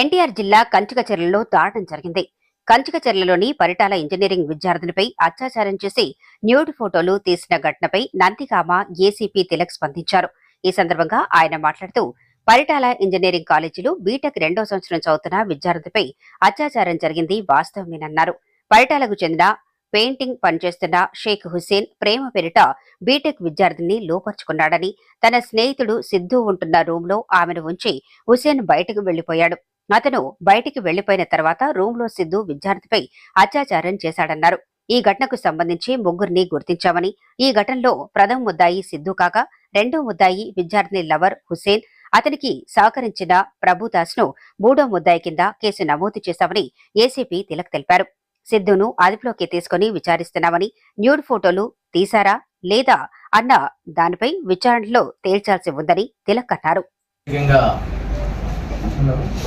ఎన్టీఆర్ జిల్లా కంచికచెర్లలో దారుణం జరిగింది. కంచికచెర్లలోని పరిటాల ఇంజనీరింగ్ విద్యార్థినిపై అత్యాచారం చేసి న్యూడ్ ఫోటోలు తీసిన ఘటనపై నందిగామ ఏసీపీ తిలక్ స్పందించారు. ఈ సందర్భంగా ఆయన మాట్లాడుతూ పరిటాల ఇంజనీరింగ్ కాలేజీలో బీటెక్ రెండో సంవత్సరం చదువుతున్న విద్యార్థిపై అత్యాచారం జరిగింది వాస్తవమేనన్నారు. పరిటాలకు చెందిన పెయింటింగ్ పనిచేస్తున్న షేక్ హుస్సేన్ ప్రేమ పేరిట బీటెక్ విద్యార్థిని లోపరుచుకున్నాడని తన స్నేహితుడు సిద్ధు ఉంటున్న రూంలో ఆమెను ఉంచి హుసేన్ బయటకు వెళ్ళిపోయాడు అతను బయటికి వెళ్ళిపోయిన తర్వాత రూంలో సిద్ధు విద్యార్థిపై అత్యాచారం చేశాడన్నారు. ఈ ఘటనకు సంబంధించి ముగ్గురిని గుర్తించామని ఈ ఘటనలో ప్రథమ ముద్దాయి సిద్ధు కాక రెండో ముద్దాయి విద్యార్థిని లవర్ హుసేన్ అతనికి సహకరించిన ప్రభుదాస్ను మూడో ముద్దాయి కింద కేసు నమోదు చేశామని ఏసీపీ తిలక్ తెలిపారు. సిద్ధును అదుపులోకి తీసుకుని విచారిస్తున్నామని న్యూడ్ ఫోటోలు తీశారా లేదా అన్న దానిపై విచారణలో తేల్చాల్సి ఉందని తిలక్ అన్నారు.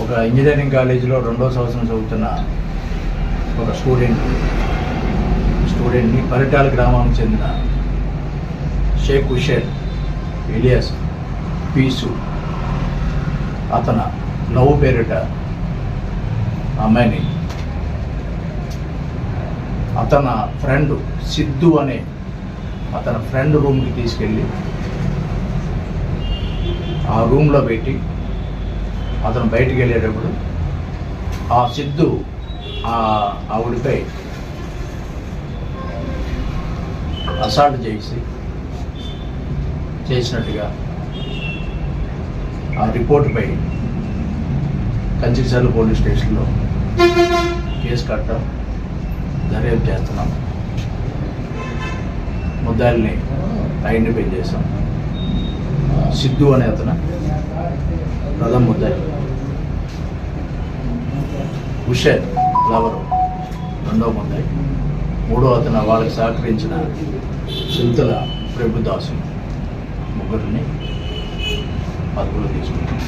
ఒక ఇంజనీరింగ్ కాలేజీలో రెండో సంవత్సరం చదువుతున్న ఒక స్టూడెంట్. స్టూడెంట్ని పరిటాల గ్రామానికి చెందిన షేక్ హుషేన్ ఇలియాస్ పీసు. అతను లవ్ పేరిట అమ్మాయిని. అతన ఫ్రెండ్ సిద్ధు అనే అతని ఫ్రెండ్ రూమ్కి తీసుకెళ్ళి ఆ రూమ్లో పెట్టి అతను బయటికి వెళ్ళేటప్పుడు ఆ సిద్ధు ఆ ఆవిడపై అసాల్ట్ చేసి చేసినట్టుగా ఆ రిపోర్ట్పై కంచిసార్లు పోలీస్ స్టేషన్లో కేసు కట్టడం దర్యాప్తు చేస్తున్నాం. ముద్దాయిల్ని ఐడెంటిఫై చేసాం సిద్ధు అనే అతను ప్రథమ ముద్దాయి హుషేర్ లవరు రెండవ ముద్దాయి మూడో అతను వాళ్ళకి సహకరించిన చింతల ప్రభుదాసు ముగ్గురిని అదుపులో తీసుకున్నాం